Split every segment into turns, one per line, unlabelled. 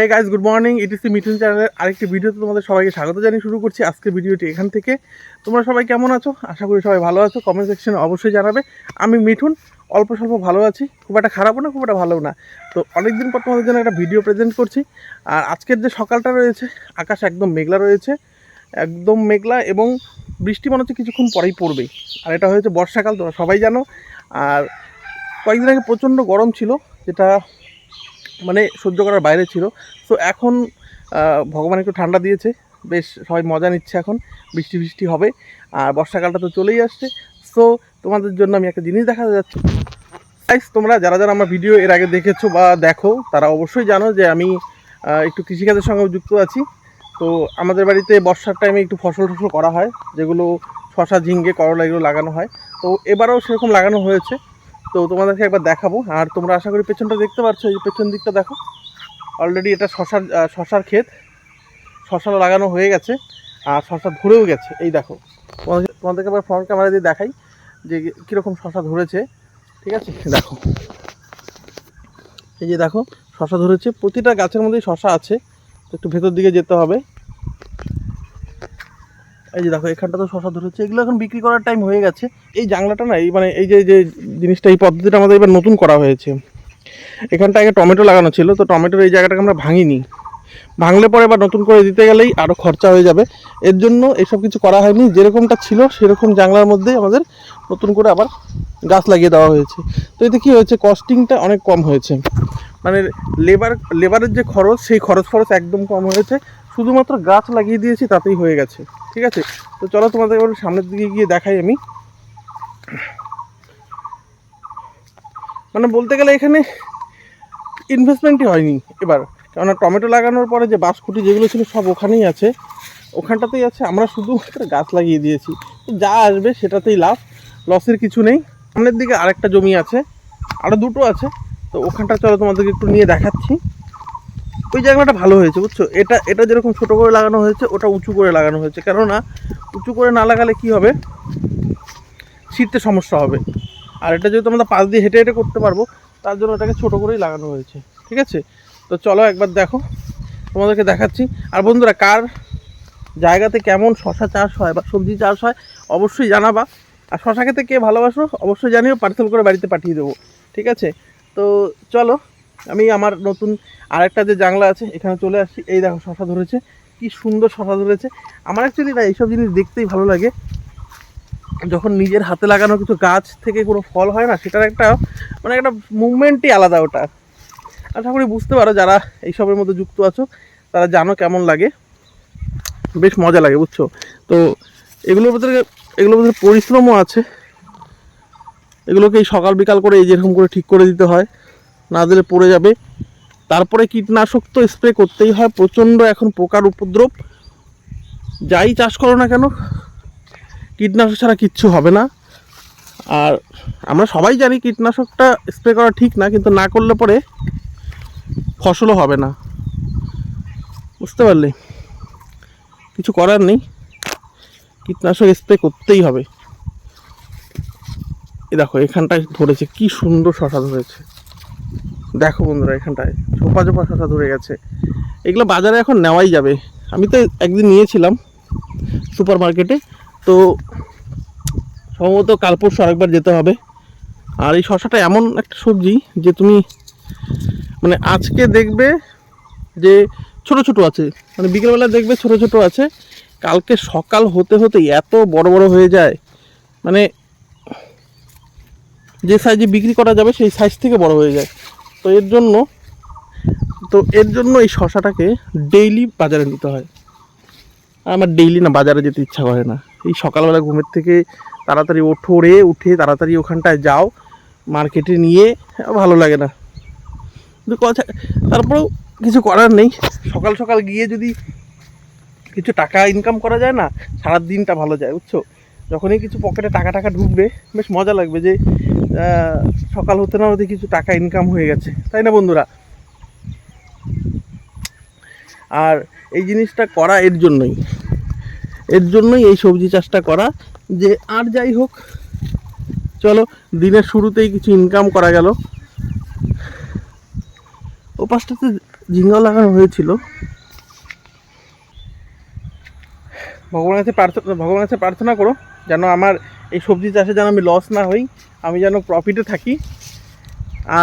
Hey guys good morning ETC Mithun চ্যানেলের আরেকটি ভিডিওতে তোমাদের সবাইকে স্বাগত জানিয়ে শুরু করছি আজকের ভিডিওটি এখান থেকে। তোমরা সবাই কেমন আছো? আশা করি সবাই ভালো আছো। কমেন্ট সেকশনে অবশ্যই জানাবে। আমি মিঠুন, অল্প স্বল্প ভালো আছি। খুব একটা খারাপও না, খুব একটা ভালোও না। তো অনেক দিন পর তোমাদের জন্য একটা ভিডিও প্রেজেন্ট করছি। আর আজকের যে সকালটা রয়েছে, আকাশ একদম মেঘলা রয়েছে। একদম মেঘলা এবং বৃষ্টি মনে হচ্ছে কিছুক্ষণ পরেই পড়বে আর এটা হয়েছে বর্ষাকাল, তোমরা সবাই জানো। আর কয়েকদিন আগে প্রচণ্ড গরম ছিল, যেটা মানে সহ্য করার বাইরে ছিল। তো এখন ভগবান একটু ঠান্ডা দিয়েছে। বেশ সবাই মজা নিচ্ছে এখন। বৃষ্টি বৃষ্টি হবে। আর বর্ষাকালটা তো চলেই আসছে। সো তোমাদের জন্য আমি একটা জিনিস দেখা যাচ্ছে। Guys, তোমরা যারা যারা আমার ভিডিও এর আগে দেখেছ বা দেখো তারা অবশ্যই জানো যে আমি একটু কৃষিকাজের সঙ্গে যুক্ত আছি। তো আমাদের বাড়িতে বর্ষার টাইমে একটু ফসল টসল করা হয় যেগুলো শশা ঝিঙ্গে করলা এগুলো লাগানো হয়। তো এবারেও সেরকম লাগানো হয়েছে। তো তোমাদেরকে একবার দেখাবো। আর তোমরা আশা করি পেছনটা দেখতে পাচ্ছ এই পেছন দিকটা দেখো। অলরেডি এটা শশার শশার ক্ষেত। শশা লাগানো হয়ে গেছে, আর শশা ধরেও গেছে। এই দেখো তোমাদের- তোমাদেরকে আবার ফ্রন্ট ক্যামেরা দিয়ে দেখাই যে কীরকম শশা ধরেছে। ঠিক আছে? দেখো। এই যে দেখো, শশা ধরেছে। প্রতিটা গাছের মধ্যেই শশা আছে। তো একটু ভেতর দিকে যেতে হবে। এই যে দেখো, এখানটা তো শশা ধরেছে এগুলো এখন বিক্রি করার টাইম হয়ে গেছে। এই জাংলাটা না, এই মানে এই যে যে জিনিসটা, এই পদ্ধতিটা আমাদের এবার নতুন করা হয়েছে। এখানটা আগে টমেটো লাগানো ছিল, তো টমেটোর এই জায়গাটাকে আমরা ভাঙিনি। ভাঙলে পরে আবার নতুন করে দিতে গেলেই আরও খরচা হয়ে যাবে। এর জন্য এসব কিছু করা হয়নি। যেরকমটা ছিল, সেরকম জাংলার মধ্যেই আমাদের নতুন করে আবার গাছ লাগিয়ে দেওয়া হয়েছে। তো এতে কী হয়েছে কস্টিংটা অনেক কম হয়েছে। মানে লেবার লেবারের যে খরচ, সেই খরচ ফরচ একদম কম হয়েছে। শুধুমাত্র গাছ লাগিয়ে দিয়েছি, তাতেই হয়ে গেছে। ঠিক আছে? তো চলো তোমাদের এবার সামনের দিকে গিয়ে দেখাই আমি। মানে বলতে গেলে এখানে ইনভেস্টমেন্টই হয়নি এবার। কেননা টমেটো লাগানোর পরে যে বাঁশকুটি যেগুলো ছিল সব ওখানেই আছে। ওখানটাতেই আছে। আমরা শুধুমাত্র গাছ লাগিয়ে দিয়েছি। যা আসবে সেটাতেই লাভ। লসের কিছু নেই। সামনের দিকে আরেকটা জমি আছে। আরও দুটো আছে। তো ওখানটা চলো তোমাদেরকে একটু নিয়ে দেখাচ্ছি। ওই জায়গাটা ভালো হয়েছে, বুঝছ? এটা এটা যেরকম ছোটো করে লাগানো হয়েছে, ওটা উঁচু করে লাগানো হয়েছে। কেননা, উঁচু করে না লাগালে কি হবে? শীতে সমস্যা হবে। আর এটা যেহেতু আমরা পাশ দিয়ে হেঁটে হেঁটে করতে পারব, তার জন্য এটাকে ছোট করেই লাগানো হয়েছে। ঠিক আছে? তো চলো একবার দেখো। তোমাদেরকে দেখাচ্ছি। আর বন্ধুরা, কার জায়গাতে কেমন শশা চাষ হয় বা সবজি চাষ হয়, অবশ্যই জানাবা। আর শশা খেতে কে ভালোবাসো, অবশ্যই জানিও, পার্সেল করে বাড়িতে পাঠিয়ে দেবো। ঠিক আছে? তো চলো আমি আমার নতুন আরেকটা যে জাংলা আছে, এখানে চলে আসছি। এই দেখো, শশা ধরেছে। কি সুন্দর শশা ধরেছে। আমার অ্যাকচুয়ালি না, এইসব জিনিস দেখতেই ভালো লাগে। যখন নিজের হাতে লাগানো কিছু গাছ থেকে কোনো ফল হয় না, সেটার একটা মানে একটা মুভমেন্টই আলাদা ওটা আশা করি বুঝতে পারো যারা এইসবের মধ্যে যুক্ত আছো, তারা জানো কেমন লাগে। বেশ মজা লাগে, বুঝছ? তো এগুলোর ভিতরে এগুলোর ভিতরে পরিশ্রমও আছে। এগুলোকে এই সকাল বিকাল করে এই যেরকম করে ঠিক করে দিতে হয়। না দিলে পড়ে যাবে। তারপরে কীটনাশক তো স্প্রে করতেই হয়, প্রচণ্ড এখন পোকার উপদ্রব। যাই চাষ করো না কেন, কীটনাশক ছাড়া কিচ্ছু হবে না। আর আমরা সবাই জানি কীটনাশকটা স্প্রে করা ঠিক না, কিন্তু না করলে পরে ফসলও হবে না। বুঝতে পারলে? কিছু করার নেই। কীটনাশক স্প্রে করতেই হবে। এ দেখো, এখানটায় ধরেছে, কি সুন্দর শশা ধরেছে। দেখো বন্ধুরা এখানটায়, ঝোপা ঝোপা শশা ধরে গেছে। এগুলো বাজারে এখন নেওয়াই যাবে। আমি তো একদিন নিয়েছিলাম সুপার মার্কেটে তো সম্ভবত কাল পরশু আরেকবার যেতে হবে। আর এই শশাটা এমন একটা সবজি যে তুমি মানে আজকে দেখবে যে ছোট ছোট আছে মানে বিকেলবেলা দেখবে ছোট ছোট আছে। কালকে সকাল হতে হতে এত বড় বড় হয়ে যায়। মানে যে সাইজে বিক্রি করা যাবে, সেই সাইজ থেকে বড় হয়ে যায়। তো এর জন্য, তো এর জন্য এই শশাটাকে ডেইলি বাজারে নিতে হয়। আমার ডেইলি না বাজারে যেতে ইচ্ছা করে না। এই সকালবেলা ঘুমের থেকে তাড়াতাড়ি ওঠো রে, উঠে তাড়াতাড়ি ওখানটায় যাও, মার্কেটে নিয়ে, ভালো লাগে না। কিন্তু কথা, তারপরেও কিছু করার নেই। সকাল সকাল গিয়ে যদি কিছু টাকা ইনকাম করা যায় না সারা দিনটা ভালো যায়, বুঝছ? যখনই কিছু পকেটে টাকা টাকা ঢুকবে, বেশ মজা লাগবে যে সকাল হতে না হতে কিছু টাকা ইনকাম হয়ে গেছে। তাই না বন্ধুরা? আর এই জিনিসটা করা এর জন্যই। এর জন্যই এই সবজি চাষটা করা যে আর যাই হোক, চলো দিনের শুরুতেই কিছু ইনকাম করা গেল। ও পাশটাতে ঝিঙ্গাও লাগানো হয়েছিল। ভগবানের কাছে প্রার্থনা ভগবানের কাছে প্রার্থনা করো, যেন আমার এই সবজি চাষে যেন আমি লস না হই, আমি যেন প্রফিটে থাকি।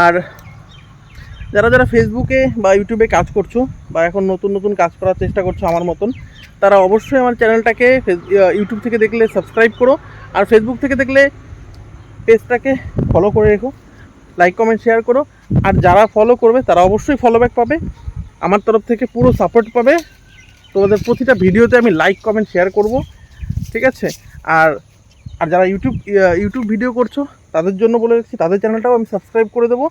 আর যারা যারা ফেসবুকে বা ইউটিউবে কাজ করছ বা এখন নতুন নতুন কাজ করার চেষ্টা করছ আমার মতন, তারা অবশ্যই আমার চ্যানেলটাকে ইউটিউব থেকে দেখলে সাবস্ক্রাইব করো আর ফেসবুক থেকে দেখলে পেজটাকে ফলো করে রেখো লাইক কমেন্ট শেয়ার করো। আর যারা ফলো করবে, তারা অবশ্যই ফলো ব্যাক পাবে। আমার তরফ থেকে পুরো সাপোর্ট পাবে। তোমাদের প্রতিটা ভিডিওতে আমি লাইক কমেন্ট শেয়ার করব। ঠিক আছে? আর আর যারা ইউটিউব ইউটিউব ভিডিও করছ, তাদের জন্য বলে রাখছি, তাদের চ্যানেলটাও আমি সাবস্ক্রাইব করে দেবো।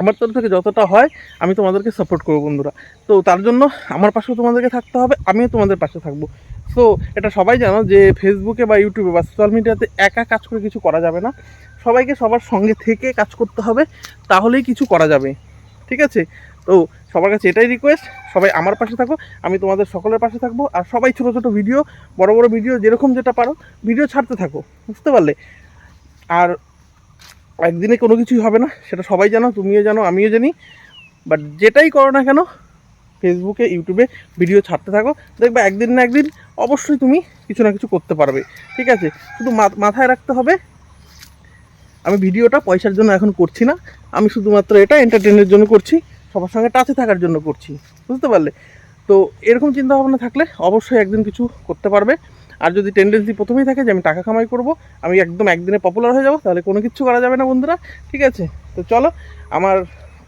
আমার তরফ থেকে যতটা হয়, আমি তোমাদেরকে সাপোর্ট করব বন্ধুরা। তো তার জন্য আমার পাশেও তোমাদেরকে থাকতে হবে, আমিও তোমাদের পাশে থাকব। সো এটা সবাই জানো যে ফেসবুকে বা ইউটিউবে বা সোশ্যাল মিডিয়াতে একা কাজ করে কিছু করা যাবে না। সবাইকে সবার সঙ্গে থেকে কাজ করতে হবে, তাহলেই কিছু করা যাবে। ঠিক আছে? তো সবার কাছে এটাই রিকোয়েস্ট সবাই আমার পাশে থাকো, আমি তোমাদের সকলের পাশে থাকব, আর সবাই ছোটো ছোটো ভিডিও বড় বড় ভিডিও যেরকম যেটা পারো ভিডিও ছাড়তে থাকো, বুঝতে পারলে? আর একদিনে কোনো কিছুই হবে না, সেটা সবাই জানো, তুমিও জানো, আমিও জানি বাট যেটাই করো না কেন ফেসবুকে ইউটিউবে ভিডিও ছাড়তে থাকো, দেখবে একদিন না একদিন অবশ্যই তুমি কিছু না কিছু করতে পারবে, ঠিক আছে? শুধু মাথায় রাখতে হবে, আমি ভিডিওটা পয়সার জন্য এখন করছি না, আমি শুধুমাত্র এটা এন্টারটেনের জন্য করছি সবার সঙ্গে টাচে থাকার জন্য করছি, বুঝতে পারলে? তো এরকম চিন্তা ভাবনা থাকলে অবশ্যই একদিন কিছু করতে পারবে। আর যদি টেন্ডেন্সি প্রথমেই থাকে যে আমি টাকা কামাই করব, আমি একদম একদিনে পপুলার হয়ে যাব, তাহলে কোনো কিছু করা যাবে না বন্ধুরা, ঠিক আছে? তো চলো, আমার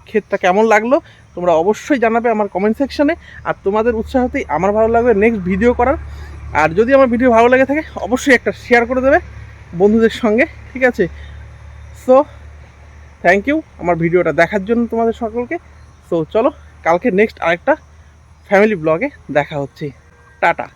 ক্ষেতটা কেমন লাগল, তোমরা অবশ্যই জানাবে আমার কমেন্ট সেকশানে আর তোমাদের উৎসাহতেই আমার ভালো লাগবে নেক্সট ভিডিও করার। আর যদি আমার ভিডিও ভালো লেগে থাকে, অবশ্যই একটা শেয়ার করে দেবে বন্ধুদের সঙ্গে, ঠিক আছে? সো থ্যাংক ইউ আমার ভিডিওটা দেখার জন্য তোমাদের সকলকে। সো চলো কালকে নেক্সট আরেকটা ফ্যামিলি ব্লগে দেখা হচ্ছে। টাটা।